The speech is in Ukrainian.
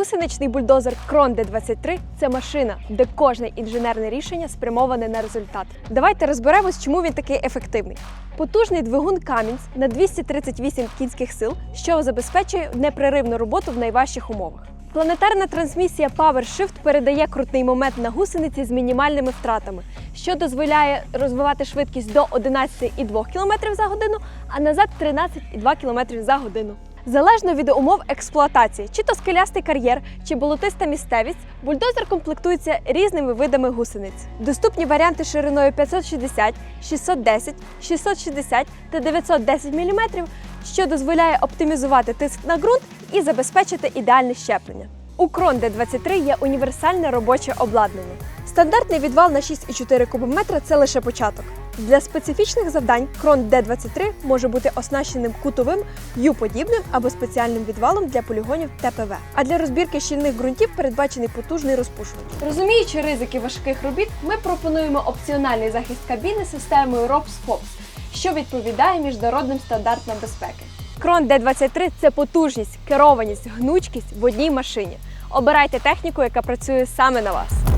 Гусеничний бульдозер Крон Д-23 це машина, де кожне інженерне рішення спрямоване на результат. Давайте розберемось, чому він такий ефективний. Потужний двигун Камінс на 238 кінських сил, що забезпечує непреривну роботу в найважчих умовах. Планетарна трансмісія PowerShift передає крутний момент на гусениці з мінімальними втратами, що дозволяє розвивати швидкість до 11,2 км за годину, а назад 13,2 км за годину. Залежно від умов експлуатації, чи то скелястий кар'єр, чи болотиста місцевість, бульдозер комплектується різними видами гусениць. Доступні варіанти шириною 560, 610, 660 та 910 мм, що дозволяє оптимізувати тиск на ґрунт і забезпечити ідеальне щеплення. У Крон Д-23 є універсальне робоче обладнання. Стандартний відвал на 6,4 кубометра – це лише початок. Для специфічних завдань крон Д-23 може бути оснащеним кутовим, Ю-подібним або спеціальним відвалом для полігонів ТПВ. А для розбірки щільних ґрунтів передбачений потужний розпушувач. Розуміючи ризики важких робіт, ми пропонуємо опціональний захист кабіни системою ROPS FOPS, що відповідає міжнародним стандартам безпеки. Крон Д-23 – це потужність, керованість, гнучкість в одній машині. Обирайте техніку, яка працює саме на вас.